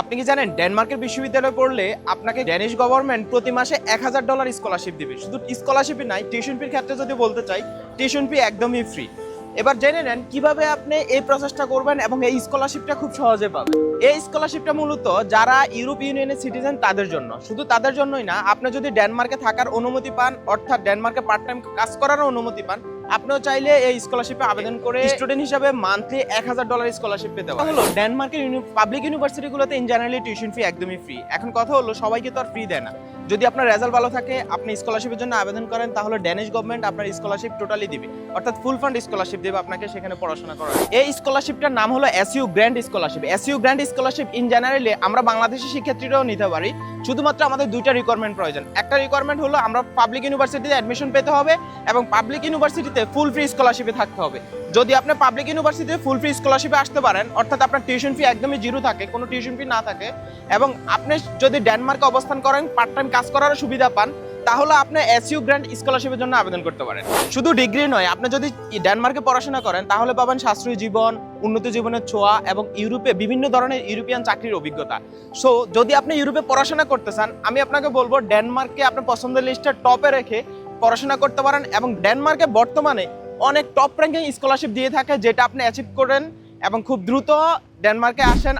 আপনি কি জানেন, ডেনমার্কের বিশ্ববিদ্যালয়ে পড়লে আপনাকে ড্যানিশ গভর্নমেন্ট প্রতি মাসে এক হাজার ডলার স্কলারশিপ দিবে। শুধু স্কলারশিপই নাই, টিউশন ফির ক্ষেত্রে যদি বলতে চাই, টিউশন ফি একদমই ফ্রি এবার জেনে নেন, কীভাবে আপনি এই প্রসেসটা করবেন এবং এই স্কলারশিপটা খুব সহজে পাবেন। এই স্কলারশিপটা মূলত যারা ইউরোপ ইউনিয়নের সিটিজেন তাদের জন্য। শুধু তাদের জন্যই না, আপনি যদি ডেনমার্কে থাকার অনুমতি পান, অর্থাৎ ডেনমার্কে পার্ট টাইম কাজ করার অনুমতি পান আপনিও চাইলে এই স্কলারশিপে আবেদন করে স্টুডেন্ট হিসাবে মান্থলি এক হাজার ডলার স্কলারশিপ পেতে পারেন। হলো ডেনমার্কের পাবলিক ইউনিভার্সিটিগুলোতে ইন জেনারেলি টিউশন ফি একদমই ফ্রি এখন কথা হলো সবাইকে তো আর ফ্রি দেয় না। যদি আপনার রেজাল্ট ভালো থাকে, আপনি স্কলারশিপের জন্য আবেদন করেন, তাহলে ড্যানিশ গভর্নমেন্ট আপনার স্কলারশিপ টোটালি দিবে। অর্থাৎ ফুল ফান্ড স্কলারশিপ দেবে আপনাকে সেখানে পড়াশোনা করার। এই স্কলারশিপটার নাম হলো SU grand scholarship SU grand scholarship in generally আমরা বাংলাদেশি শিক্ষার্থীরাও নিতে পারি। শুধুমাত্র আমাদের দুইটা রিকোয়ারমেন্ট প্রয়োজন। একটা রিকোয়ারমেন্ট হলো আমরা পাবলিক ইউনিভার্সিটিতে অ্যাডমিশন পেতে হবে এবং পাবলিক ইউনিভার্সিটিতে ফুল ফ্রি স্কলারশিপে থাকতে হবে। যদি আপনি পাবলিক ইউনিভার্সিটিতে ফুল ফ্রি স্কলারশিপে আসতে পারেন, অর্থাৎ আপনার টিউশন ফি একদমই জিরো থাকে, কোনো টিউশন ফি না থাকে, এবং আপনি যদি ডেনমার্কে অবস্থান করেন পার্ট টাইম কাজ করারও সুবিধা পান, তাহলে আপনি এসইউ গ্র্যান্ড স্কলারশিপের জন্য আবেদন করতে পারেন। শুধু ডিগ্রি নয়, আপনি যদি ডেনমার্কে পড়াশোনা করেন, তাহলে পাবেন সাশ্রয়ী জীবন, উন্নত জীবনের ছোঁয়া এবং ইউরোপে বিভিন্ন ধরনের ইউরোপিয়ান চাকরির অভিজ্ঞতা। সো যদি আপনি ইউরোপে পড়াশোনা করতে চান, আমি আপনাকে বলব ডেনমার্ককে আপনার পছন্দের লিস্টের টপে রেখে পড়াশোনা করতে পারেন এবং ডেনমার্কে বর্তমানে অনেক টপ র্যাঙ্কিং স্কলারশিপ দিয়ে থাকে, যেটা আপনি অ্যাচিভ করেন এবং খুব দ্রুত ডেনমার্কে আসেন।